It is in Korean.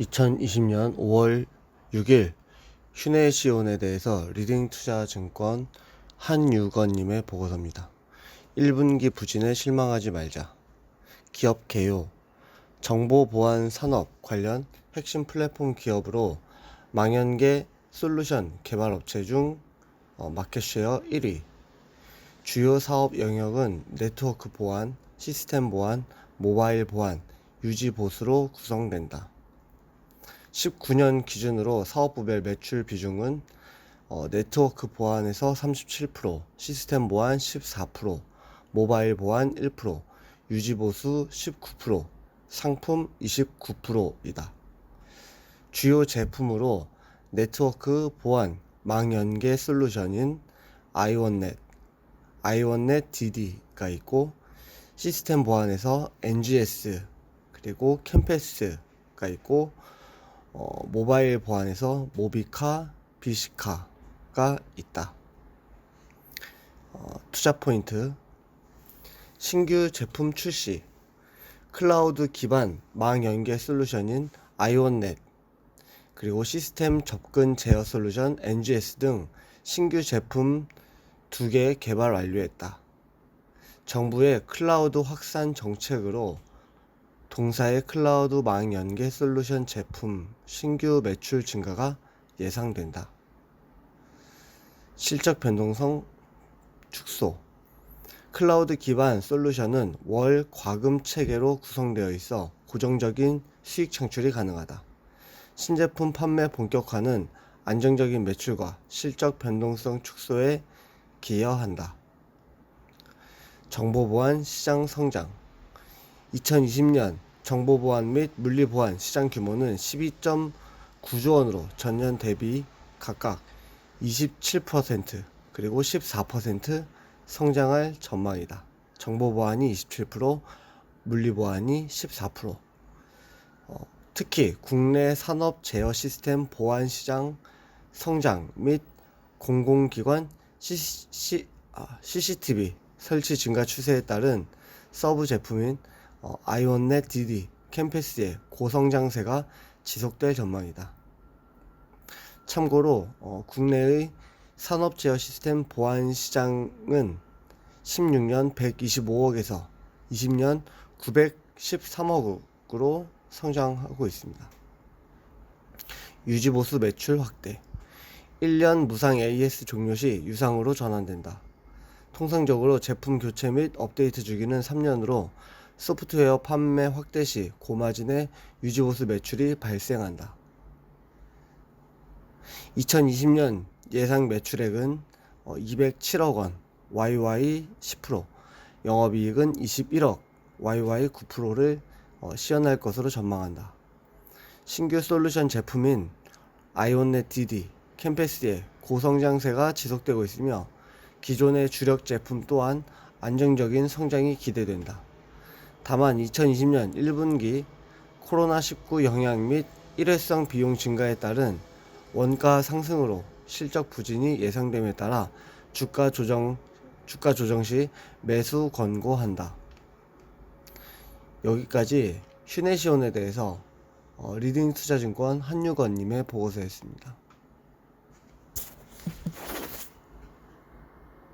2020년 5월 6일 휴네 시온에 대해서 리딩 투자 증권 한유건님의 보고서입니다. 1분기 부진에 실망하지 말자. 기업 개요. 정보 보안 산업 관련 핵심 플랫폼 기업으로 망연계 솔루션 개발 업체 중 어, 마켓쉐어 1위. 주요 사업 영역은 네트워크 보안, 시스템 보안, 모바일 보안, 유지 보수로 구성된다. 19년 기준으로 사업부별 매출 비중은 어, 네트워크 보안에서 37%, 시스템 보안 14%, 모바일 보안 1%, 유지 보수 19%, 상품 29%이다. 주요 제품으로 네트워크 보안 망 연계 솔루션인 아이원넷, 아이원넷 DD가 있고 시스템 보안에서 NGS 그리고 캠패스가 있고 어, 모바일 보안에서 모비카, 비시카가 있다. 어, 투자 포인트 신규 제품 출시 클라우드 기반 망 연계 솔루션인 아이온넷 그리고 시스템 접근 제어 솔루션 NGS 등 신규 제품 두 개 개발 완료했다. 정부의 클라우드 확산 정책으로 동사의 클라우드 망 연계 솔루션 제품 신규 매출 증가가 예상된다. 실적 변동성 축소 클라우드 기반 솔루션은 월 과금 체계로 구성되어 있어 고정적인 수익 창출이 가능하다. 신제품 판매 본격화는 안정적인 매출과 실적 변동성 축소에 기여한다. 정보보안 시장 성장 2020년 정보 보안 및 물리 보안 시장 규모는 12.9조 원으로 전년 대비 각각 27% 그리고 14% 성장할 전망이다. 정보 보안이 27%, 물리 보안이 14%. 어, 특히 국내 산업 제어 시스템 보안 시장 성장 및 공공기관 CC, 아, CCTV 설치 증가 추세에 따른 서브 제품인 어, 아이온넷 DD 캠퍼스의 고성장세가 지속될 전망이다. 참고로 어, 국내의 산업 제어 시스템 보안 시장은 16년 125억에서 20년 913억으로 성장하고 있습니다. 유지보수 매출 확대 1년 무상 AS 종료 시 유상으로 전환된다. 통상적으로 제품 교체 및 업데이트 주기는 3년으로 소프트웨어 판매 확대 시 고마진의 유지보수 매출이 발생한다. 2020년 예상 매출액은 207억 원, YY 10%, 영업이익은 21억, YY 9%를 시현할 것으로 전망한다. 신규 솔루션 제품인 아이온넷 DD, 캠퍼스의 고성장세가 지속되고 있으며 기존의 주력 제품 또한 안정적인 성장이 기대된다. 다만 2020년 1분기 코로나19 영향 및 일회성 비용 증가에 따른 원가 상승으로 실적 부진이 예상됨에 따라 주가 조정 주가 조정 시 매수 권고한다. 여기까지 휴네시온에 대해서 어, 리딩 투자증권 한유건님의 보고서였습니다.